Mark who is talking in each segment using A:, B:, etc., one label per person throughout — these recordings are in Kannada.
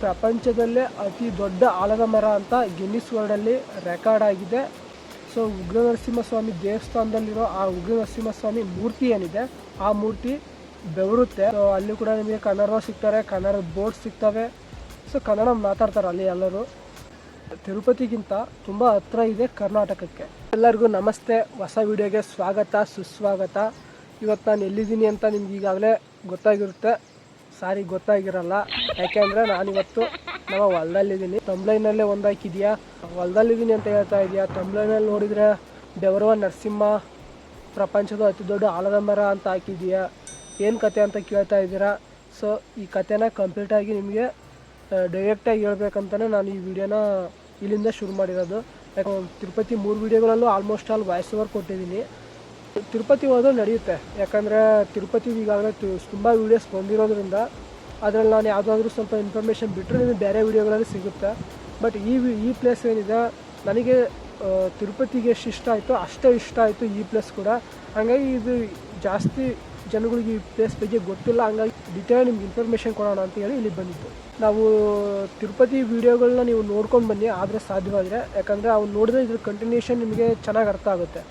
A: ಪ್ರಪಂಚದಲ್ಲೇ ಅತಿ ದೊಡ್ಡ ಆಲದ ಮರ ಅಂತ ಗಿನ್ನಿಸ್ ವರ್ಲ್ಡಲ್ಲಿ ರೆಕಾರ್ಡ್ ಆಗಿದೆ. ಸೊ ಉಗ್ರ ನರಸಿಂಹಸ್ವಾಮಿ ದೇವಸ್ಥಾನದಲ್ಲಿರೋ ಆ ಉಗ್ರ ನರಸಿಂಹಸ್ವಾಮಿ ಮೂರ್ತಿ ಏನಿದೆ, ಆ ಮೂರ್ತಿ ಬೆವರುತ್ತೆ. ಸೊ ಅಲ್ಲಿ ಕೂಡ ನಿಮಗೆ ಕನ್ನಡ ಸಿಗ್ತಾರೆ, ಕನ್ನಡದ ಬೋರ್ಡ್ ಸಿಗ್ತವೆ. ಸೊ, ಕನ್ನಡ ಮಾತಾಡ್ತಾರೆ ಅಲ್ಲಿ ಎಲ್ಲರೂ. ತಿರುಪತಿಗಿಂತ ತುಂಬ ಹತ್ರ ಇದೆ ಕರ್ನಾಟಕಕ್ಕೆ. ಎಲ್ಲರಿಗೂ ನಮಸ್ತೆ, ಹೊಸ ವಿಡಿಯೋಗೆ ಸ್ವಾಗತ, ಸುಸ್ವಾಗತ. ಇವತ್ತು ನಾನು ಎಲ್ಲಿದ್ದೀನಿ ಅಂತ ನಿಮ್ಗೆ ಈಗಾಗಲೇ ಗೊತ್ತಾಗಿರುತ್ತೆ. ಸಾರಿ ಗೊತ್ತಾಗಿರಲ್ಲ. ಯಾಕೆಂದರೆ ನಾನಿವತ್ತು ನಮ್ಮ ಹೊಲ್ದಲ್ಲಿದ್ದೀನಿ. ಒಂದು ಹಾಕಿದ್ಯಾ ಹೊಲ್ದಲ್ಲಿದ್ದೀನಿ ಅಂತ ಹೇಳ್ತಾ ಇದೆಯಾ? ತಂಬ್ಲೈನಲ್ಲಿ ನೋಡಿದರೆ ಬೆವರುವ ನರಸಿಂಹ ಪ್ರಪಂಚದ ಅತಿ ದೊಡ್ಡ ಆಲದ ಮರ ಅಂತ ಹಾಕಿದೆಯಾ? ಏನು ಕತೆ ಅಂತ ಕೇಳ್ತಾ ಇದ್ದೀರಾ? ಸೊ ಈ ಕತೆನ ಕಂಪ್ಲೀಟಾಗಿ ನಿಮಗೆ ಡೈರೆಕ್ಟಾಗಿ ಹೇಳ್ಬೇಕಂತಲೇ ನಾನು ಈ ವಿಡಿಯೋನ ಇಲ್ಲಿಂದ ಶುರು ಮಾಡಿರೋದು. ಯಾಕಂದ್ರೆ ತಿರುಪತಿ ಮೂರು ವಿಡಿಯೋಗಳಲ್ಲೂ ಆಲ್ಮೋಸ್ಟ್ ಆಲ್ ವಾಯ್ಸ್ ಓವರ್ ಕೊಟ್ಟಿದ್ದೀನಿ. ತಿರುಪತಿ ಹೋದ್ರೆ ನಡೆಯುತ್ತೆ. ಯಾಕಂದರೆ ತಿರುಪತಿ ಈಗಾಗಲೇ ತುಂಬ ವೀಡಿಯೋಸ್ ಬಂದಿರೋದ್ರಿಂದ ಅದರಲ್ಲಿ ನಾನು ಯಾವುದಾದ್ರೂ ಸ್ವಲ್ಪ ಇನ್ಫಾರ್ಮೇಷನ್ ಬಿಟ್ಟರೆ ನಿಮಗೆ ಬೇರೆ ವೀಡಿಯೋಗಳಲ್ಲಿ ಸಿಗುತ್ತೆ. ಬಟ್ ಈ ಈ ಪ್ಲೇಸ್ ಏನಿದೆ, ನನಗೆ ತಿರುಪತಿಗೆ ಎಷ್ಟು ಇಷ್ಟ ಆಯಿತು ಅಷ್ಟೇ ಇಷ್ಟ ಆಯಿತು ಈ ಪ್ಲೇಸ್ ಕೂಡ. ಹಾಗಾಗಿ ಇದು ಜಾಸ್ತಿ ಜನಗಳಿಗೆ ಈ ಪ್ಲೇಸ್ ಬಗ್ಗೆ ಗೊತ್ತಿಲ್ಲ. ಹಂಗಾಗಿ ಡಿಟೇಲ್ ನಿಮ್ಗೆ ಇನ್ಫಾರ್ಮೇಷನ್ ಕೊಡೋಣ ಅಂತ ಹೇಳಿ ಇಲ್ಲಿ ಬಂದಿತ್ತು ನಾವು ತಿರುಪತಿ ವೀಡಿಯೋಗಳನ್ನ ನೀವು ನೋಡ್ಕೊಂಡು ಬನ್ನಿ. ಆದರೆ ಸಾಧ್ಯವಾದರೆ ಯಾಕಂದರೆ ಅವ್ನು ನೋಡಿದ್ರೆ ಇದ್ರ ಕಂಟಿನ್ಯೂಷನ್ ನಿಮಗೆ ಚೆನ್ನಾಗಿ ಅರ್ಥ ಆಗುತ್ತೆ.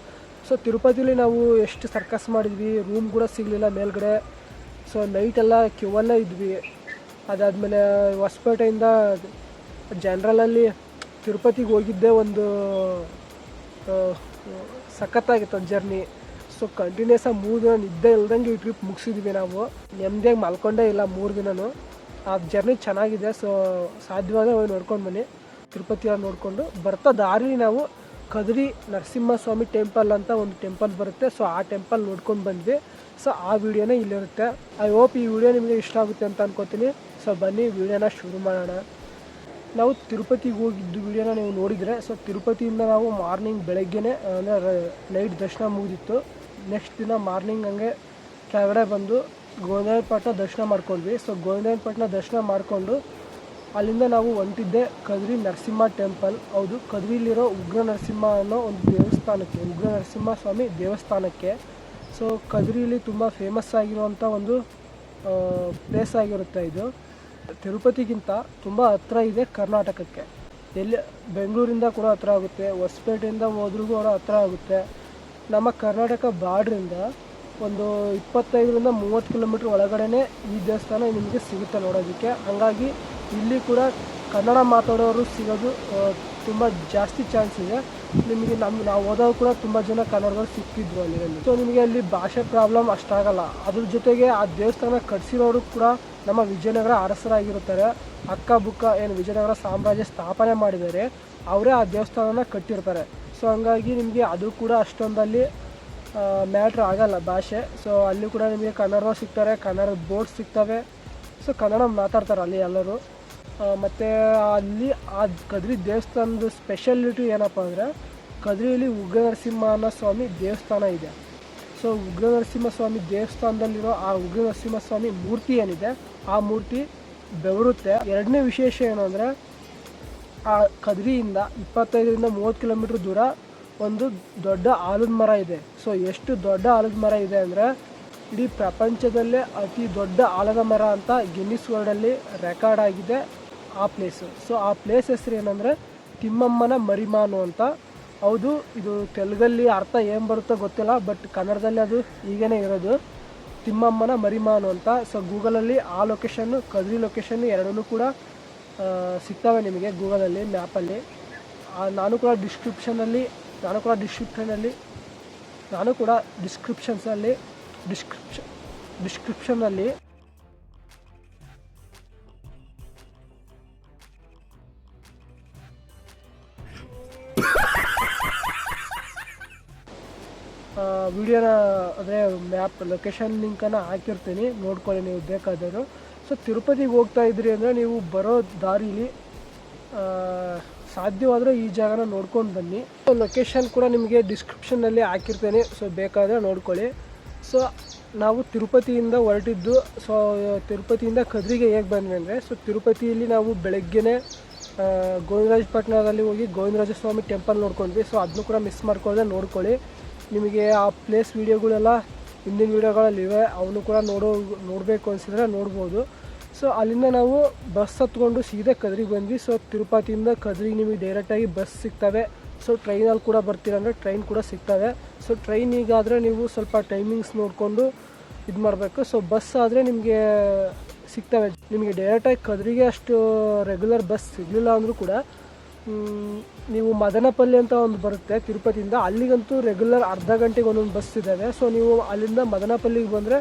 A: ಸೊ ತಿರುಪತಿಲಿ ನಾವು ಎಷ್ಟು ಸರ್ಕಸ್ ಮಾಡಿದ್ವಿ ರೂಮ್ ಕೂಡ ಸಿಗಲಿಲ್ಲ ಮೇಲ್ಗಡೆ. ಸೊ ನೈಟೆಲ್ಲ ಕ್ಯೂವಲ್ಲೇ ಇದ್ವಿ. ಅದಾದಮೇಲೆ ಹೊಸಪೇಟೆಯಿಂದ ಜನರಲಲ್ಲಿ ತಿರುಪತಿಗೆ ಹೋಗಿದ್ದೆ ಒಂದು ಸಖತ್ತಾಗಿತ್ತು ಜರ್ನಿ ಸೊ ಕಂಟಿನ್ಯೂಸ್ ಆಗಿ ಮೂರು ದಿನ ನಿದ್ದೆ ಇಲ್ದಂಗೆ ಈ ಟ್ರಿಪ್ ಮುಗಿಸಿದ್ವಿ ನಾವು. ನೆಮ್ಮದಿಯಾಗಿ ಮಲ್ಕೊಂಡೇ ಇಲ್ಲ ಮೂರು ದಿನವೂ ಆ ಜರ್ನಿ ಚೆನ್ನಾಗಿದೆ. ಸೊ ಸಾಧ್ಯವಾದ ನೋಡ್ಕೊಂಡು ಬನ್ನಿ. ತಿರುಪತಿಯಲ್ಲಿ ನೋಡಿಕೊಂಡು ಬರ್ತಾ ದಾರಿ ನಾವು ಕದ್ರಿ ನರಸಿಂಹಸ್ವಾಮಿ ಟೆಂಪಲ್ ಅಂತ ಒಂದು ಟೆಂಪಲ್ ಬರುತ್ತೆ. ಸೊ ಆ ಟೆಂಪಲ್ ನೋಡ್ಕೊಂಡು ಬಂದ್ವಿ. ಸೊ ಆ ವಿಡಿಯೋನೇ ಇಲ್ಲಿರುತ್ತೆ. ಐ ಹೋಪ್ ಈ ವಿಡಿಯೋ ನಿಮಗೆ ಇಷ್ಟ ಆಗುತ್ತೆ ಅಂತ ಅನ್ಕೋತೀನಿ. ಸೊ ಬನ್ನಿ, ವಿಡಿಯೋನ ಶುರು ಮಾಡೋಣ. ನಾವು ತಿರುಪತಿಗೆ ಹೋಗಿದ್ದು ವಿಡಿಯೋನ ನೀವು ನೋಡಿದರೆ ಸೊ ತಿರುಪತಿಯಿಂದ ನಾವು ಮಾರ್ನಿಂಗ್ ಬೆಳಗ್ಗೆನೆ, ಅಂದರೆ ನೈಟ್ ದರ್ಶನ ಮುಗಿದಿತ್ತು. ನೆಕ್ಸ್ಟ್ ದಿನ ಮಾರ್ನಿಂಗ್ ಹಂಗೆ ಕೆಳಗಡೆ ಬಂದು ಗೋವಿಂದಪಟ್ಟಣ ದರ್ಶನ ಮಾಡ್ಕೊಂಡ್ವಿ. ಸೊ ಗೋವಿಂದಪಟ್ಟಣ ದರ್ಶನ ಮಾಡಿಕೊಂಡು ಅಲ್ಲಿಂದ ನಾವು ಹೊಂಟಿದ್ದೆ ಕದ್ರಿ ನರಸಿಂಹ ಟೆಂಪಲ್. ಹೌದು ಕದ್ರಿಲಿರೋ ಉಗ್ರ ನರಸಿಂಹ ಅನ್ನೋ ಒಂದು ದೇವಸ್ಥಾನಕ್ಕೆ, ಉಗ್ರ ನರಸಿಂಹ ಸ್ವಾಮಿ ದೇವಸ್ಥಾನಕ್ಕೆ. ಸೊ ಕದ್ರಿಲಿ ತುಂಬ ಫೇಮಸ್ ಆಗಿರುವಂಥ ಒಂದು ಪ್ಲೇಸ್ ಆಗಿರುತ್ತೆ ಇದು. ತಿರುಪತಿಗಿಂತ ತುಂಬ ಹತ್ರ ಇದೆ ಕರ್ನಾಟಕಕ್ಕೆ. ಎಲ್ಲಿ, ಬೆಂಗಳೂರಿಂದ ಕೂಡ ಹತ್ರ ಆಗುತ್ತೆ, ಹೊಸಪೇಟೆಯಿಂದ ಹೋದ್ರಿಗೂ ಅವರು ಹತ್ರ ಆಗುತ್ತೆ. ನಮ್ಮ ಕರ್ನಾಟಕ ಬಾರ್ಡ್ರಿಂದ ಒಂದು ಇಪ್ಪತ್ತೈದರಿಂದ ಮೂವತ್ತು ಕಿಲೋಮೀಟ್ರ್ ಒಳಗಡೆ ಈ ದೇವಸ್ಥಾನ ನಿಮಗೆ ಸಿಗುತ್ತೆ ನೋಡೋದಕ್ಕೆ. ಹಾಗಾಗಿ ಇಲ್ಲಿ ಕೂಡ ಕನ್ನಡ ಮಾತಾಡೋರು ಸಿಗೋದು ತುಂಬ ಜಾಸ್ತಿ ಚಾನ್ಸ್ ಇದೆ. ನಿಮಗೆ ನಮ್ಮ ನಾವು ಹೋದಾಗ ಕೂಡ ತುಂಬ ಜನ ಕನ್ನಡದವ್ರು ಸಿಕ್ಕಿದ್ರು ಅಲ್ಲಿ ಸೊ ನಿಮಗೆ ಅಲ್ಲಿ ಭಾಷೆ ಪ್ರಾಬ್ಲಮ್ ಅಷ್ಟಾಗಲ್ಲ ಅದ್ರ ಜೊತೆಗೆ ಆ ದೇವಸ್ಥಾನ ಕಟ್ಸಿರೋರು ಕೂಡ ನಮ್ಮ ವಿಜಯನಗರ ಅರಸರಾಗಿರುತ್ತಾರೆ. ಅಕ್ಕ ಬುಕ್ಕ ಏನು ವಿಜಯನಗರ ಸಾಮ್ರಾಜ್ಯ ಸ್ಥಾಪನೆ ಮಾಡಿದ್ದಾರೆ, ಅವರೇ ಆ ದೇವಸ್ಥಾನನ ಕಟ್ಟಿರ್ತಾರೆ. ಸೊ ಹಂಗಾಗಿ ನಿಮಗೆ ಅದು ಕೂಡ ಅಷ್ಟೊಂದಲ್ಲಿ ಮ್ಯಾಟ್ರ್ ಆಗಲ್ಲ ಭಾಷೆ. ಸೊ ಅಲ್ಲಿ ಕೂಡ ನಿಮಗೆ ಕನ್ನಡ ಸಿಗ್ತಾರೆ, ಕನ್ನಡದ ಬೋರ್ಡ್ ಸಿಗ್ತವೆ. ಸೊ ಕನ್ನಡ ಮಾತಾಡ್ತಾರೆ ಅಲ್ಲಿ ಎಲ್ಲರೂ. ಮತ್ತು ಅಲ್ಲಿ ಆ ಕದ್ರಿ ದೇವಸ್ಥಾನದ ಸ್ಪೆಷಾಲಿಟಿ ಏನಪ್ಪ ಅಂದರೆ ಕದ್ರಿಯಲ್ಲಿ ಉಗ್ರ ನರಸಿಂಹನ ಸ್ವಾಮಿ ದೇವಸ್ಥಾನ ಇದೆ. ಸೊ ಉಗ್ರ ನರಸಿಂಹಸ್ವಾಮಿ ದೇವಸ್ಥಾನದಲ್ಲಿರೋ ಆ ಉಗ್ರ ನರಸಿಂಹಸ್ವಾಮಿ ಮೂರ್ತಿ ಏನಿದೆ, ಆ ಮೂರ್ತಿ ಬೆವರುತ್ತೆ. ಎರಡನೇ ವಿಶೇಷ ಏನು ಅಂದರೆ ಆ ಕದ್ರಿಯಿಂದ ಇಪ್ಪತ್ತೈದರಿಂದ ಮೂವತ್ತು ಕಿಲೋಮೀಟ್ರ್ ದೂರ ಒಂದು ದೊಡ್ಡ ಆಲದ ಮರ ಇದೆ. ಸೊ ಎಷ್ಟು ದೊಡ್ಡ ಆಲದ ಮರ ಇದೆ ಅಂದರೆ, ಇಡೀ ಪ್ರಪಂಚದಲ್ಲೇ ಅತಿ ದೊಡ್ಡ ಆಲದ ಮರ ಅಂತ ಗಿನ್ನಿಸ್ ವರ್ಲ್ಡಲ್ಲಿ ರೆಕಾರ್ಡ್ ಆಗಿದೆ. ಆ ಪ್ಲೇಸು ಸೊ ಆ ಪ್ಲೇಸ್ ಹೆಸರು ಏನಂದರೆ ತಿಮ್ಮಮ್ಮನ ಮರಿಮಾನು ಅಂತ. ಹೌದು, ಇದು ತೆಲುಗಲ್ಲಿ ಅರ್ಥ ಏನು ಬರುತ್ತೋ ಗೊತ್ತಿಲ್ಲ ಬಟ್ ಕನ್ನಡದಲ್ಲಿ ಅದು ಈಗೇನೆ ಇರೋದು. ತಿಮ್ಮಮ್ಮನ ಮರಿಮಾನು ಅಂತ. ಸೊ ಗೂಗಲಲ್ಲಿ ಆ ಲೊಕೇಶನ್ನು ಕದ್ರಿ ಲೊಕೇಶನ್ನು ಎರಡೂ ಕೂಡ ಸಿಗ್ತವೆ ನಿಮಗೆ ಗೂಗಲಲ್ಲಿ ಮ್ಯಾಪಲ್ಲಿ ನಾನು ಕೂಡ ಡಿಸ್ಕ್ರಿಪ್ಷನಲ್ಲಿ ನಾನು ಕೂಡ ಡಿಸ್ಕ್ರಿಪ್ಷನಲ್ಲಿ ನಾನು ಕೂಡ ಡಿಸ್ಕ್ರಿಪ್ಷನ್ಸಲ್ಲಿ ಡಿಸ್ಕ್ರಿಪ್ಷನ್ ಡಿಸ್ಕ್ರಿಪ್ಷನಲ್ಲಿ ವಿಡಿಯೋನ ಅಂದರೆ, ಮ್ಯಾಪ್ ಲೊಕೇಶನ್ ಲಿಂಕನ್ನು ಹಾಕಿರ್ತೀನಿ. ನೋಡ್ಕೊಳ್ಳಿ ನೀವು ಬೇಕಾದರೂ ಸೊ ತಿರುಪತಿಗೆ ಹೋಗ್ತಾ ಇದ್ರಿ ಅಂದರೆ ನೀವು ಬರೋ ದಾರಿಲಿ ಸಾಧ್ಯವಾದರೆ ಈ ಜಾಗನ ನೋಡ್ಕೊಂಡು ಬನ್ನಿ. ಸೊ ಲೊಕೇಶನ್ ಕೂಡ ನಿಮಗೆ ಡಿಸ್ಕ್ರಿಪ್ಷನ್ನಲ್ಲಿ ಹಾಕಿರ್ತೇನೆ. ಸೊ ಬೇಕಾದರೆ ನೋಡ್ಕೊಳ್ಳಿ. ಸೊ ನಾವು ತಿರುಪತಿಯಿಂದ ಹೊರಟಿದ್ದು ಸೊ ತಿರುಪತಿಯಿಂದ ಕದ್ರಿಗೆ ಹೇಗೆ ಬಂದ್ವಿ ಅಂದರೆ ಸೊ ತಿರುಪತಿಯಲ್ಲಿ ನಾವು ಬೆಳಗ್ಗೆನೇ ಗೋವಿಂದರಾಜಪಟ್ಟಣದಲ್ಲಿ ಹೋಗಿ ಗೋವಿಂದರಾಜ ಸ್ವಾಮಿ ಟೆಂಪಲ್ ನೋಡ್ಕೊಂಡ್ವಿ. ಸೊ ಅದನ್ನು ಕೂಡ ಮಿಸ್ ಮಾಡ್ಕೊಳ್ಳದೆ ನೋಡ್ಕೊಳ್ಳಿ. ನಿಮಗೆ ಆ ಪ್ಲೇಸ್ ವೀಡಿಯೋಗಳೆಲ್ಲ ಹಿಂದಿನ ವೀಡಿಯೋಗಳಲ್ಲಿವೆ ಅವನು ಕೂಡ ನೋಡೋ, ನೋಡಬೇಕು ಅನಿಸಿದ್ರೆ ನೋಡ್ಬೋದು. ಸೊ ಅಲ್ಲಿಂದ ನಾವು ಬಸ್ ಹತ್ಕೊಂಡು ಸೀದಾ ಕದ್ರಿಗೆ ಬಂದ್ವಿ. ಸೊ ತಿರುಪತಿಯಿಂದ ಕದ್ರಿಗೆ ನಿಮಗೆ ಡೈರೆಕ್ಟಾಗಿ ಬಸ್ ಸಿಗ್ತವೆ. ಸೊ ಟ್ರೈನಲ್ಲಿ ಕೂಡ ಬರ್ತೀರ ಅಂದರೆ ಟ್ರೈನ್ ಕೂಡ ಸಿಗ್ತವೆ. ಸೊ ಟ್ರೈನಿಗಾದರೆ ನೀವು ಸ್ವಲ್ಪ ಟೈಮಿಂಗ್ಸ್ ನೋಡಿಕೊಂಡು ಇದು ಮಾಡಬೇಕು. ಸೊ ಬಸ್ ಆದರೆ ನಿಮಗೆ ಸಿಗ್ತವೆ. ನಿಮಗೆ ಡೈರೆಕ್ಟಾಗಿ ಕದ್ರಿಗೆ ಅಷ್ಟು ರೆಗ್ಯುಲರ್ ಬಸ್ ಸಿಗಲಿಲ್ಲ ಅಂದರೂ ಕೂಡ ನೀವು ಮದನಪಲ್ಲಿ ಅಂತ ಒಂದು ಬರುತ್ತೆ, ತಿರುಪತಿಯಿಂದ. ಅಲ್ಲಿಗಂತೂ ರೆಗ್ಯುಲರ್ ಅರ್ಧ ಗಂಟೆಗೆ ಒಂದೊಂದು ಬಸ್ ಇದ್ದಾವೆ. ಸೊ ನೀವು ಅಲ್ಲಿಂದ ಮದನಪಲ್ಲಿಗೆ ಬಂದರೆ,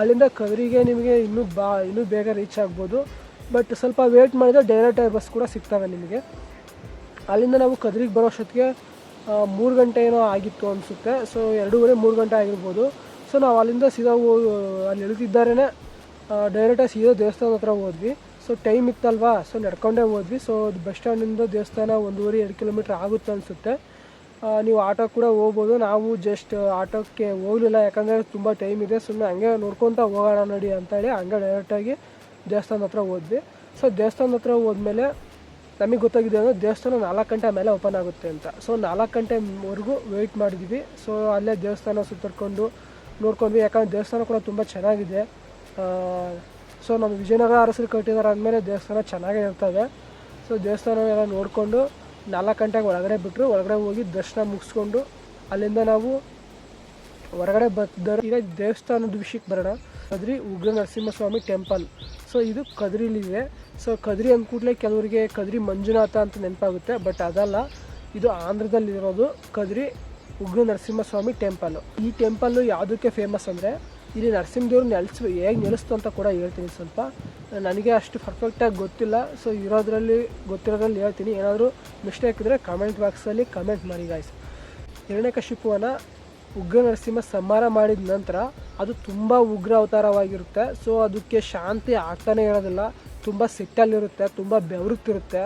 A: ಅಲ್ಲಿಂದ ಕದರಿಗೆ ನಿಮಗೆ ಇನ್ನೂ ಬಾ, ಇನ್ನೂ ಬೇಗ ರೀಚ್ ಆಗ್ಬೋದು. ಬಟ್ ಸ್ವಲ್ಪ ವೇಟ್ ಮಾಡಿದರೆ ಡೈರೆಕ್ಟ್ ಬಸ್ ಕೂಡ ಸಿಗ್ತವೆ ನಿಮಗೆ. ಅಲ್ಲಿಂದ ನಾವು ಕದ್ರಿಗೆ ಬರೋ ಅಷ್ಟೊತ್ತಿಗೆ ಮೂರು ಗಂಟೆ ಏನೋ ಆಗಿತ್ತು ಅನಿಸುತ್ತೆ. ಸೊ ಎರಡೂವರೆ, ಮೂರು ಗಂಟೆ ಆಗಿರ್ಬೋದು. ಸೊ ನಾವು ಅಲ್ಲಿಂದ ಸೀದಾ ಅಲ್ಲಿ ಇಳಿದಿದ್ದಾರೆ ಡೈರೆಕ್ಟಾಗಿ ಸೀದಾ ದೇವಸ್ಥಾನದ ಹತ್ರ ಹೋದ್ವಿ. ಸೊ ಟೈಮ್ ಇತ್ತಲ್ವಾ? ಸೊ ನಡ್ಕೊಂಡೇ ಹೋದ್ವಿ. ಸೊ ಬಸ್ ಸ್ಟ್ಯಾಂಡಿಂದ ದೇವಸ್ಥಾನ ಒಂದೂವರೆ, ಎರಡು ಕಿಲೋಮೀಟ್ರ್ ಆಗುತ್ತೆ ಅನಿಸುತ್ತೆ. ನೀವು ಆಟೋ ಕೂಡ ಹೋಗ್ಬೋದು. ನಾವು ಜಸ್ಟ್ ಆಟೋಕ್ಕೆ ಹೋಗಲಿಲ್ಲ. ಯಾಕಂದರೆ ತುಂಬ ಟೈಮ್ ಇದೆ. ಸುಮ್ಮನೆ ಹಂಗೆ ನೋಡ್ಕೊತ ಹೋಗೋಣ ನೋಡಿ ಅಂತೇಳಿ ಹಂಗೆ ಡೈರೆಕ್ಟಾಗಿ ದೇವಸ್ಥಾನದ ಹತ್ರ ಹೋದ್ವಿ. ಸೊ ದೇವಸ್ಥಾನದ ಹತ್ರ ಹೋದ್ಮೇಲೆ ನಮಗೆ ಗೊತ್ತಾಗಿದೆ ಅಂದರೆ ದೇವಸ್ಥಾನ ನಾಲ್ಕು ಗಂಟೆ ಮೇಲೆ ಓಪನ್ ಆಗುತ್ತೆ ಅಂತ. ಸೊ ನಾಲ್ಕು ಗಂಟೆವರೆಗೂ ವೆಯ್ಟ್ ಮಾಡಿದ್ವಿ. ಸೊ ಅಲ್ಲೇ ದೇವಸ್ಥಾನ ಸುತ್ತರ್ಕೊಂಡು ನೋಡ್ಕೊಂಡ್ವಿ. ಯಾಕಂದರೆ ದೇವಸ್ಥಾನ ಕೂಡ ತುಂಬ ಚೆನ್ನಾಗಿದೆ. ಸೊ ನಮ್ಮ ವಿಜಯನಗರ ಅರಸರು ಕಟ್ಟಿದ್ದಾರೆ ಅಂದಮೇಲೆ ದೇವಸ್ಥಾನ ಚೆನ್ನಾಗೇ ಇರ್ತದೆ ಸೊ ದೇವಸ್ಥಾನ ಎಲ್ಲ ನೋಡಿಕೊಂಡು ನಾಲ್ಕು ಗಂಟೆಗೆ ಒಳಗಡೆ ಬಿಟ್ಟರು ಒಳಗಡೆ ಹೋಗಿ ದರ್ಶನ ಮುಗಿಸ್ಕೊಂಡು ಅಲ್ಲಿಂದ ನಾವು ಹೊರಗಡೆ ಬರ್ತಿದ್ದಾರೆ ಈಗ ದೇವಸ್ಥಾನದ ವಿಷಯಕ್ಕೆ ಬರೋಣ. ಕದ್ರಿ ಉಗ್ರ ನರಸಿಂಹಸ್ವಾಮಿ ಟೆಂಪಲ್. ಸೊ ಇದು ಕದ್ರಿಲಿದೆ ಸೊ ಕದ್ರಿ ಅಂದ ಕೂಡಲೇ ಕೆಲವರಿಗೆ ಕದ್ರಿ ಮಂಜುನಾಥ ಅಂತ ನೆನಪಾಗುತ್ತೆ, ಬಟ್ ಅದಲ್ಲ, ಇದು ಆಂಧ್ರದಲ್ಲಿರೋದು ಕದ್ರಿ ಉಗ್ರ ನರಸಿಂಹಸ್ವಾಮಿ ಟೆಂಪಲ್. ಈ ಟೆಂಪಲ್ಲು ಯಾವುದಕ್ಕೆ ಫೇಮಸ್ ಅಂದರೆ ಇಲ್ಲಿ ನರಸಿಂಹದೇವ್ರು ನೆಲೆಸ್, ಹೇಗೆ ನೆಲೆಸ್ತು ಅಂತ ಕೂಡ ಹೇಳ್ತೀನಿ ಸ್ವಲ್ಪ. ನನಗೆ ಅಷ್ಟು ಪರ್ಫೆಕ್ಟಾಗಿ ಗೊತ್ತಿಲ್ಲ. ಸೊ ಇರೋದ್ರಲ್ಲಿ, ಗೊತ್ತಿರೋದ್ರಲ್ಲಿ ಹೇಳ್ತೀನಿ. ಏನಾದರೂ ಮಿಸ್ಟೇಕ್ ಇದ್ದರೆ ಕಮೆಂಟ್ ಬಾಕ್ಸಲ್ಲಿ ಕಮೆಂಟ್ ಮಾಡಿ ಗಾಯ್ಸ್ ಕಶಿಪುವನ್ನು ಉಗ್ರ ನರಸಿಂಹ ಸಂಹಾರ ಮಾಡಿದ ನಂತರ ಅದು ತುಂಬ ಉಗ್ರ ಅವತಾರವಾಗಿರುತ್ತೆ. ಸೊ ಅದಕ್ಕೆ ಶಾಂತಿ ಆಗ್ತಾನೆ ಇರೋದಿಲ್ಲ. ತುಂಬ ಸಿಟ್ಟಲ್ಲಿರುತ್ತೆ, ತುಂಬ ಬೆವರುತ್ತಿರುತ್ತೆ.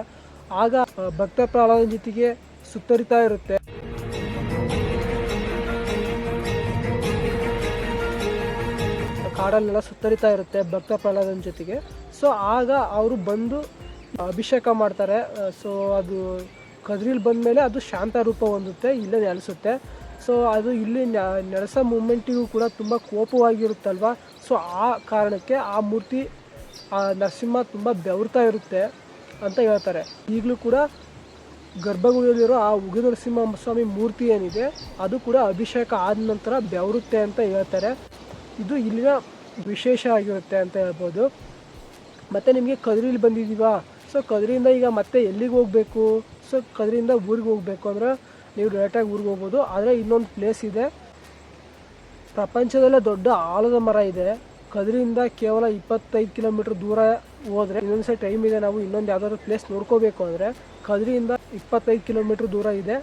A: ಆಗ, ಭಕ್ತ ಪ್ರಹ್ಲಾದನ ಜೊತೆಗೆ ಸುತ್ತರಿತಾ ಇರುತ್ತೆ. ಕಾಡಲ್ಲೆಲ್ಲ ಸುತ್ತರಿತಾ ಇರುತ್ತೆ ಭಕ್ತ ಪ್ರಹ್ಲಾದನ ಜೊತೆಗೆ. ಸೊ ಆಗ ಅವರು ಬಂದು ಅಭಿಷೇಕ ಮಾಡ್ತಾರೆ. ಸೊ ಅದು ಕದ್ರಿಲಿ ಬಂದಮೇಲೆ ಅದು ಶಾಂತ ರೂಪ ಹೊಂದುತ್ತೆ, ಇಲ್ಲೇ ನೆಲೆಸುತ್ತೆ. ಸೊ ಅದು ಇಲ್ಲಿ ನೆಲೆಸೋ ಮೂಮೆಂಟಿಗೂ ಕೂಡ ತುಂಬ ಕೋಪವಾಗಿರುತ್ತಲ್ವ? ಸೊ ಆ ಕಾರಣಕ್ಕೆ ಆ ಮೂರ್ತಿ, ಆ ನರಸಿಂಹ ತುಂಬ ಬೆವರ್ತಾ ಇರುತ್ತೆ ಅಂತ ಹೇಳ್ತಾರೆ. ಈಗಲೂ ಕೂಡ ಗರ್ಭಗುಡಿಯಲ್ಲಿರೋ ಆ ಉಗ ನರಸಿಂಹ ಸ್ವಾಮಿ ಮೂರ್ತಿ ಏನಿದೆ, ಅದು ಕೂಡ ಅಭಿಷೇಕ ಆದ ನಂತರ ಬೆವರುತ್ತೆ ಅಂತ ಹೇಳ್ತಾರೆ. ಇದು ಇಲ್ಲಿನ ವಿಶೇಷ ಆಗಿರುತ್ತೆ ಅಂತ ಹೇಳ್ಬೋದು. ಮತ್ತು ನಿಮಗೆ ಕದ್ರಿಲಿ ಬಂದಿದ್ದೀವಾ? ಸೊ ಕದ್ರಿಯಿಂದ ಈಗ ಮತ್ತೆ ಎಲ್ಲಿಗೆ ಹೋಗಬೇಕು? ಸೊ ಕದ್ರಿಯಿಂದ ಊರಿಗೆ ಹೋಗಬೇಕು ಅಂದರೆ ನೀವು ಡೈರೆಕ್ಟಾಗಿ ಊರಿಗೆ ಹೋಗ್ಬೋದು. ಆದರೆ ಇನ್ನೊಂದು ಪ್ಲೇಸ್ ಇದೆ. ಪ್ರಪಂಚದಲ್ಲೇ ದೊಡ್ಡ ಆಲದ ಮರ ಇದೆ. ಕದ್ರಿಯಿಂದ ಕೇವಲ ಇಪ್ಪತ್ತೈದು ಕಿಲೋಮೀಟ್ರ್ ದೂರ ಹೋದರೆ, ಇನ್ನೊಂದು ಸಲ ಟೈಮ್ ಇದೆ ನಾವು ಇನ್ನೊಂದು ಯಾವುದಾದ್ರು ಪ್ಲೇಸ್ ನೋಡ್ಕೋಬೇಕು ಅಂದರೆ ಕದ್ರಿಯಿಂದ ಇಪ್ಪತ್ತೈದು ಕಿಲೋಮೀಟ್ರ್ ದೂರ ಇದೆ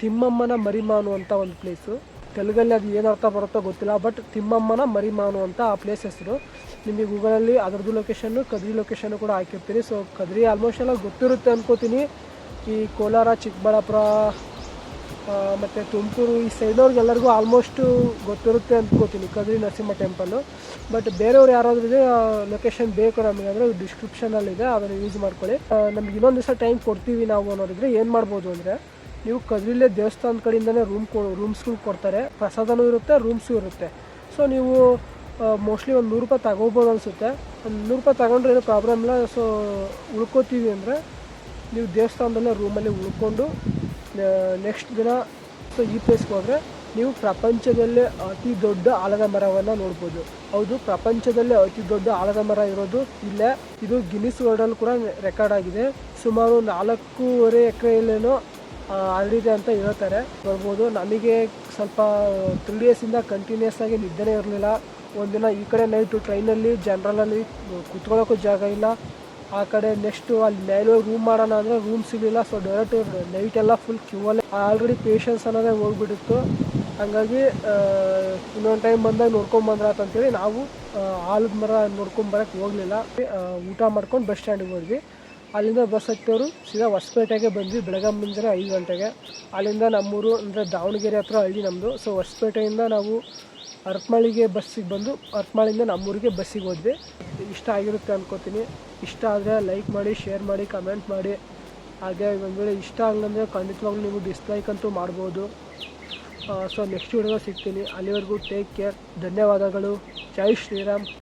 A: ತಿಮ್ಮಮ್ಮನ ಮರಿಮಾನು ಅಂತ ಒಂದು ಪ್ಲೇಸು ತೆಲುಗಲ್ಲಿ ಅದು ಏನು ಅರ್ಥ ಬರುತ್ತೋ ಗೊತ್ತಿಲ್ಲ ಬಟ್ ತಿಮ್ಮಮ್ಮನ ಮರಿಮಾನು ಅಂತ ಆ ಪ್ಲೇಸ್ ಹೆಸರು. ನಿಮಗೆ ಗೂಗಲಲ್ಲಿ ಅದರದ್ದು ಲೊಕೇಶನ್ನು ಕದ್ರಿ ಲೊಕೇಶನ್ನು ಕೂಡ ಹಾಕಿರ್ತೀನಿ. ಸೊ ಕದ್ರಿ ಆಲ್ಮೋಸ್ಟ್ ಎಲ್ಲ ಗೊತ್ತಿರುತ್ತೆ ಅನ್ಕೋತೀನಿ. ಈ ಕೋಲಾರ, ಚಿಕ್ಕಬಳ್ಳಾಪುರ ಮತ್ತು ತುಮಕೂರು ಈ ಸೈಡ್ನವ್ರಿಗೆಲ್ಲರಿಗೂ ಆಲ್ಮೋಸ್ಟು ಗೊತ್ತಿರುತ್ತೆ ಅಂದ್ಕೋತೀನಿ ಕದ್ರಿ ನರಸಿಂಹ ಟೆಂಪಲ್ಲು ಬಟ್ ಬೇರೆಯವ್ರು ಯಾರಾದರೂ ಇದೆ ಲೊಕೇಶನ್ ಬೇಕು ನಮಗೆ ಅಂದರೆ ಡಿಸ್ಕ್ರಿಪ್ಷನಲ್ಲಿದೆ ಅದನ್ನು ಯೂಸ್ ಮಾಡ್ಕೊಳ್ಳಿ. ನಮ್ಗೆ ಇನ್ನೊಂದು ದಿವಸ ಟೈಮ್ ಕೊಡ್ತೀವಿ ನಾವು ಅನ್ನೋದಿದ್ರೆ ಏನು ಮಾಡ್ಬೋದು ಅಂದರೆ ನೀವು ಕದ್ರಿಲ್ಲೇ ದೇವಸ್ಥಾನದ ಕಡೆಯಿಂದಲೇ ರೂಮ್ ಕೊ ರೂಮ್ಸ್ಗಳು ಕೊಡ್ತಾರೆ. ಪ್ರಸಾದನೂ ಇರುತ್ತೆ ರೂಮ್ಸು ಇರುತ್ತೆ. ಸೊ ನೀವು ಮೋಸ್ಟ್ಲಿ ಒಂದು ನೂರು ರೂಪಾಯಿ ತಗೋಬೋದು ಅನಿಸುತ್ತೆ. ಒಂದು ನೂರು ರೂಪಾಯಿ ತಗೊಂಡ್ರೆ ಏನೂ ಪ್ರಾಬ್ಲಮ್ ಇಲ್ಲ. ಸೊ ಉಳ್ಕೋತೀವಿ ಅಂದರೆ ನೀವು ದೇವಸ್ಥಾನದಲ್ಲೇ ರೂಮಲ್ಲಿ ಉಳ್ಕೊಂಡು ನೆಕ್ಸ್ಟ್ ದಿನ ಸೊ ಈ ಪ್ಲೇಸ್ಗೆ ಹೋದರೆ ನೀವು ಪ್ರಪಂಚದಲ್ಲೇ ಅತಿ ದೊಡ್ಡ ಆಲದ ಮರವನ್ನು ನೋಡ್ಬೋದು. ಹೌದು, ಪ್ರಪಂಚದಲ್ಲೇ ಅತಿ ದೊಡ್ಡ ಆಲದ ಮರ ಇರೋದು ಇಲ್ಲೇ. ಇದು ಗಿನ್ನಿಸ್ ವರ್ಲ್ಡಲ್ಲಿ ಕೂಡ ರೆಕಾರ್ಡ್ ಆಗಿದೆ. ಸುಮಾರು ನಾಲ್ಕೂವರೆ ಎಕರೆಯಲ್ಲೇನೋ ಆಲ್ರಿದೆ ಅಂತ ಹೇಳ್ತಾರೆ. ಬರ್ಬೋದು ನಮಗೆ ಸ್ವಲ್ಪ ತ್ರೀ ಡೇಸಿಂದ ಕಂಟಿನ್ಯೂಸ್ ಆಗಿ ನಿದ್ದೆನೇ ಇರಲಿಲ್ಲ. ಒಂದಿನ ಈ ಕಡೆ ನೈಟು ಟ್ರೈನಲ್ಲಿ ಜನರಲಲ್ಲಿ ಕುತ್ಕೊಳ್ಳೋಕ್ಕೂ ಜಾಗ ಇಲ್ಲ. ಆ ಕಡೆ ನೆಕ್ಸ್ಟು ಅಲ್ಲಿ ಮೇಲೆ ರೂಮ್ ಮಾಡೋಣ ಅಂದರೆ ರೂಮ್ ಸಿಗಲಿಲ್ಲ. ಸೊ ಡೈರೆಕ್ಟ್ ನೈಟ್ ಎಲ್ಲ ಫುಲ್ ಅಲ್ಲಿ. ಆಲ್ರೆಡಿ ಪೇಷನ್ಸ್ ಅನ್ನೋದೇ ಹೋಗ್ಬಿಟ್ಟಿತ್ತು. ಹಾಗಾಗಿ ಇನ್ನೊಂದು ಟೈಮ್ ಬಂದಾಗ ನೋಡ್ಕೊಂಬಂದ್ರೆ ಅಂತೇಳಿ ನಾವು ಆಲದ ಮರ ನೋಡ್ಕೊಂಬರಕ್ಕೆ ಹೋಗಲಿಲ್ಲ. ಊಟ ಮಾಡ್ಕೊಂಡು ಬಸ್ ಸ್ಟ್ಯಾಂಡಿಗೆ ಹೋದ್ವಿ. ಅಲ್ಲಿಂದ ಬಸ್ ಹತ್ತೋರು ಸೀದಾ ಹೊಸಪೇಟೆಗೆ ಬಂದ್ವಿ ಬೆಳಗ್ಗೆ ಮುಂಜಾನೆ ಐದು ಗಂಟೆಗೆ. ಅಲ್ಲಿಂದ ನಮ್ಮೂರು, ಅಂದರೆ ದಾವಣಗೆರೆ ಹತ್ರ ಹಳ್ಳಿ ನಮ್ಮದು ಸೊ ಹೊಸಪೇಟೆಯಿಂದ ನಾವು ಅರಪನಳ್ಳಿಗೆ ಬಸ್ಸಿಗೆ ಬಂದು ಅರಪನಳ್ಳಿಯಿಂದ ನಮ್ಮೂರಿಗೆ ಬಸ್ಸಿಗೆ ಹೋದ್ವಿ. ಇಷ್ಟ ಆಗಿರುತ್ತೆ ಅಂದ್ಕೋತೀನಿ ಇಷ್ಟ ಆದರೆ ಲೈಕ್ ಮಾಡಿ ಶೇರ್ ಮಾಡಿ ಕಮೆಂಟ್ ಮಾಡಿ. ಹಾಗೆ ಒಂದು ವೇಳೆ ಇಷ್ಟ ಆಗಂದರೆ ಖಂಡಿತವಾಗ್ಲೂ ನೀವು ಡಿಸ್ಲೈಕ್ ಅಂತೂ ಮಾಡ್ಬೋದು. ಸೊ ನೆಕ್ಸ್ಟ್ ವಿಡಿಯೋ ಸಿಗ್ತೀನಿ. ಅಲ್ಲಿವರೆಗೂ ಟೇಕ್ ಕೇರ್ ಧನ್ಯವಾದಗಳು. ಜೈ ಶ್ರೀರಾಮ್.